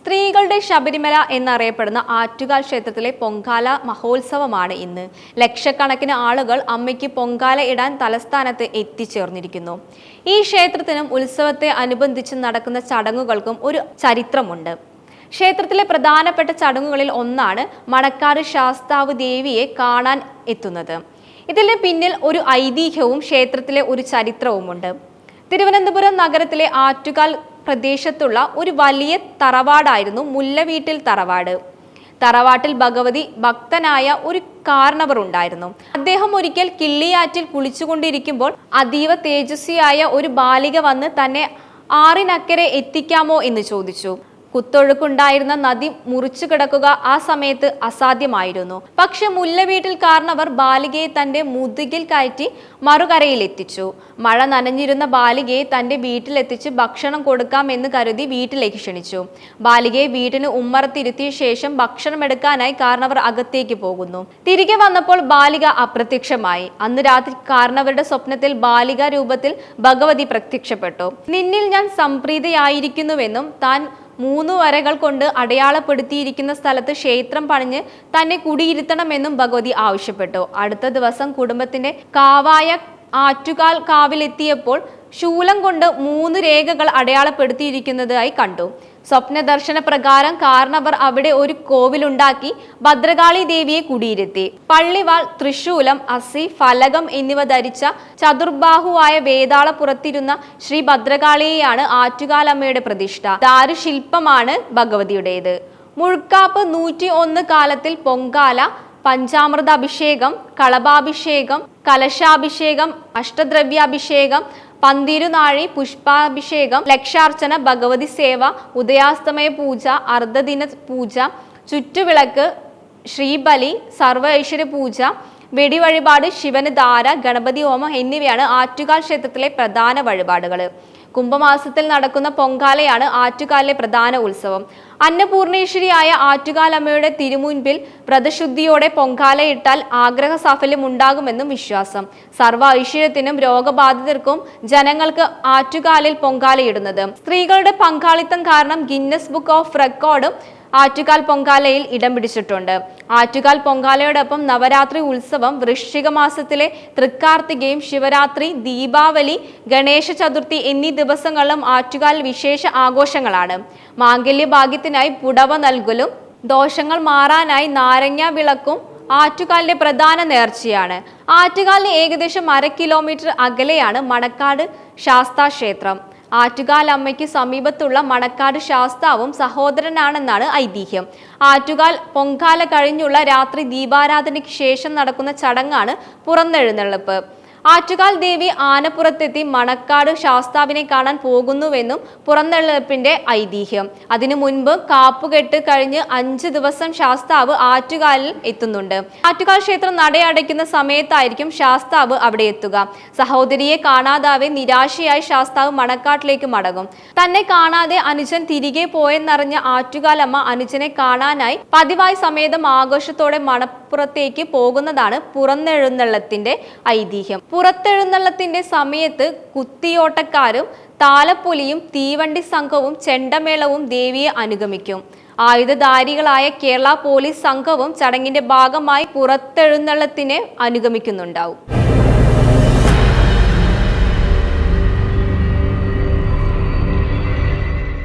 സ്ത്രീകളുടെ ശബരിമല എന്നറിയപ്പെടുന്ന ആറ്റുകാൽ ക്ഷേത്രത്തിലെ പൊങ്കാല മഹോത്സവമാണ് ഇന്ന്. ലക്ഷക്കണക്കിന് ആളുകൾ അമ്മയ്ക്ക് പൊങ്കാല ഇടാൻ തലസ്ഥാനത്ത് എത്തിച്ചേർന്നിരിക്കുന്നു. ഈ ക്ഷേത്രത്തിനും ഉത്സവത്തെ അനുബന്ധിച്ച് നടക്കുന്ന ചടങ്ങുകൾക്കും ഒരു ചരിത്രമുണ്ട്. ക്ഷേത്രത്തിലെ പ്രധാനപ്പെട്ട ചടങ്ങുകളിൽ ഒന്നാണ് മണക്കാട് ശാസ്താവ് ദേവിയെ കാണാൻ എത്തുന്നത്. ഇതിന് പിന്നിൽ ഒരു ഐതിഹ്യവും ക്ഷേത്രത്തിലെ ഒരു ചരിത്രവുമുണ്ട്. തിരുവനന്തപുരം നഗരത്തിലെ ആറ്റുകാൽ പ്രദേശത്തുള്ള ഒരു വലിയ തറവാടായിരുന്നു മുല്ലവീട്ടിൽ തറവാട്. തറവാട്ടിൽ ഭഗവതി ഭക്തനായ ഒരു കാരണവർ ഉണ്ടായിരുന്നു. അദ്ദേഹം ഒരിക്കൽ കിള്ളിയാറ്റിൽ കുളിച്ചുകൊണ്ടിരിക്കുമ്പോൾ അതീവ തേജസ്വിയായ ഒരു ബാലിക വന്ന് തന്നെ ആറിനക്കരെ എത്തിക്കാമോ എന്ന് ചോദിച്ചു. കുത്തൊഴുക്കുണ്ടായിരുന്ന നദി മുറിച്ചു കിടക്കുക ആ സമയത്ത് അസാധ്യമായിരുന്നു. പക്ഷെ മുല്ലവീട്ടിൽ കാരണവർ ബാലികയെ തന്റെ മുതുകിൽ കയറ്റി മറുകരയിൽ എത്തിച്ചു. മഴ നനഞ്ഞിരുന്ന ബാലികയെ തന്റെ വീട്ടിലെത്തിച്ച് ഭക്ഷണം കൊടുക്കാമെന്ന് കരുതി വീട്ടിലേക്ക് ക്ഷണിച്ചു. ബാലികയെ വീട്ടിന് ഉമ്മറത്തിരുത്തിയ ശേഷം ഭക്ഷണം എടുക്കാനായി കാരണവർ അകത്തേക്ക് പോകുന്നു. തിരികെ വന്നപ്പോൾ ബാലിക അപ്രത്യക്ഷമായി. അന്ന് രാത്രി കാരണവരുടെ സ്വപ്നത്തിൽ ബാലിക രൂപത്തിൽ ഭഗവതി പ്രത്യക്ഷപ്പെട്ടു. നിന്നിൽ ഞാൻ സംപ്രീതയായിരിക്കുന്നുവെന്നും താൻ മൂന്ന് വരകൾ കൊണ്ട് അടയാളപ്പെടുത്തിയിരിക്കുന്ന സ്ഥലത്ത് ക്ഷേത്രം പണിഞ്ഞ് തന്നെ കുടിയിരുത്തണമെന്നും ഭഗവതി ആവശ്യപ്പെട്ടു. അടുത്ത ദിവസം കുടുംബത്തിന്റെ കാവായ ആറ്റുകാൽ കാവിലെത്തിയപ്പോൾ ശൂലം കൊണ്ട് മൂന്ന് രേഖകൾ അടയാളപ്പെടുത്തിയിരിക്കുന്നതായി കണ്ടു. സ്വപ്ന ദർശന പ്രകാരം കാരണവർ അവിടെ ഒരു കോവിലുണ്ടാക്കി ഭദ്രകാളി ദേവിയെ കുടിയിരുത്തി. പള്ളിവാൾ തൃശൂലം അസി ഫലകം എന്നിവ ധരിച്ച ചതുർബാഹുവായ വേതാള പുറത്തിരുന്ന ശ്രീ ഭദ്രകാളിയെയാണ് ആറ്റുകാലമ്മയുടെ പ്രതിഷ്ഠ. ദാരുശില്പമാണ് ഭഗവതിയുടേത്. മുഴുക്കാപ്പ് നൂറ്റി ഒന്ന് കാലത്തിൽ പൊങ്കാല പഞ്ചാമൃത അഭിഷേകം കളഭാഭിഷേകം കലശാഭിഷേകം അഷ്ടദ്രവ്യാഭിഷേകം പന്തിരുനാഴി പുഷ്പാഭിഷേകം ലക്ഷാർച്ചന ഭഗവതി സേവ ഉദയാസ്തമയ പൂജ അർദ്ധദിന പൂജ ചുറ്റുവിളക്ക് ശ്രീബലി സർവ ഐശ്വര്യ പൂജ വെടിവഴിപാട് ശിവന് ധാര ഗണപതി ഹോമം എന്നിവയാണ് ആറ്റുകാൽ ക്ഷേത്രത്തിലെ പ്രധാന വഴിപാടുകൾ കുംഭമാസത്തിൽ നടക്കുന്ന പൊങ്കാലയാണ് ആറ്റുകാലിലെ പ്രധാന ഉത്സവം. അന്നപൂർണേശ്വരിയായ ആറ്റുകാലമ്മയുടെ തിരുമുൻപിൽ വ്രതശുദ്ധിയോടെ പൊങ്കാലയിട്ടാൽ ആഗ്രഹ സാഫല്യം ഉണ്ടാകുമെന്നും വിശ്വാസം. സർവ ഐശ്വര്യത്തിനും രോഗബാധിതർക്കും ജനങ്ങൾക്ക് ആറ്റുകാലിൽ പൊങ്കാലയിടുന്നത്. സ്ത്രീകളുടെ പങ്കാളിത്തം കാരണം ഗിന്നസ് ബുക്ക് ഓഫ് റെക്കോർഡും ആറ്റുകാൽ പൊങ്കാലയിൽ ഇടം പിടിച്ചിട്ടുണ്ട്. ആറ്റുകാൽ പൊങ്കാലയോടൊപ്പം നവരാത്രി ഉത്സവം വൃശ്ചിക മാസത്തിലെ തൃക്കാർത്തികയും ശിവരാത്രി ദീപാവലി ഗണേശ ചതുർത്ഥി എന്നീ ദിവസങ്ങളിലും ആറ്റുകാൽ വിശേഷ ആഘോഷങ്ങളാണ്. മാംഗല്യ ഭാഗ്യത്തിനായി പുടവ നൽകലും ദോഷങ്ങൾ മാറാനായി നാരങ്ങ വിളക്കും ആറ്റുകാലിന്റെ പ്രധാന നേർച്ചയാണ്. ആറ്റുകാലിന് ഏകദേശം അര കിലോമീറ്റർ അകലെയാണ് മണക്കാട് ശാസ്താ ക്ഷേത്രം ആറ്റുകാൽ അമ്മയ്ക്ക് സമീപത്തുള്ള മണക്കാട് ശാസ്താവും സഹോദരനാണെന്നാണ് ഐതിഹ്യം. ആറ്റുകാൽ പൊങ്കാല കഴിഞ്ഞുള്ള രാത്രി ദീപാരാധനയ്ക്ക് ശേഷം നടക്കുന്ന ചടങ്ങാണ് പുറന്നെഴുന്നള്ളിപ്പ്. ആറ്റുകാൽ ദേവി ആനപ്പുറത്തെത്തി മണക്കാട് ശാസ്താവിനെ കാണാൻ പോകുന്നുവെന്നും പുറന്തള്ളിപ്പിന്റെ ഐതിഹ്യം. അതിനു മുൻപ് കാപ്പുകെട്ട് കഴിഞ്ഞ് അഞ്ച് ദിവസം ശാസ്താവ് ആറ്റുകാലിൽ എത്തുന്നുണ്ട്. ആറ്റുകാൽ ക്ഷേത്രം നടയടയ്ക്കുന്ന സമയത്തായിരിക്കും ശാസ്താവ് അവിടെ എത്തുക. സഹോദരിയെ കാണാതാവെ നിരാശയായി ശാസ്താവ് മണക്കാട്ടിലേക്ക് മടങ്ങും. തന്നെ കാണാതെ അനുജൻ തിരികെ പോയെന്നറിഞ്ഞ ആറ്റുകാലമ്മ അനുജനെ കാണാനായി പതിവായി സമേതം ആഘോഷത്തോടെ മണപ്പുറത്തേക്ക് പോകുന്നതാണ് പുറന്നെഴുന്നള്ളത്തിന്റെ ഐതിഹ്യം. പുറത്തെഴുന്നള്ളത്തിന്റെ സമയത്ത് കുത്തിയോട്ടക്കാരും താലപ്പൊലിയും തീവണ്ടി സംഘവും ചെണ്ടമേളവും ദേവിയെ അനുഗമിക്കും. ആയുധധാരികളായ കേരള പോലീസ് സംഘവും ചടങ്ങിന്റെ ഭാഗമായി പുറത്തെഴുന്നള്ളത്തിനെ അനുഗമിക്കുന്നുണ്ടാവും.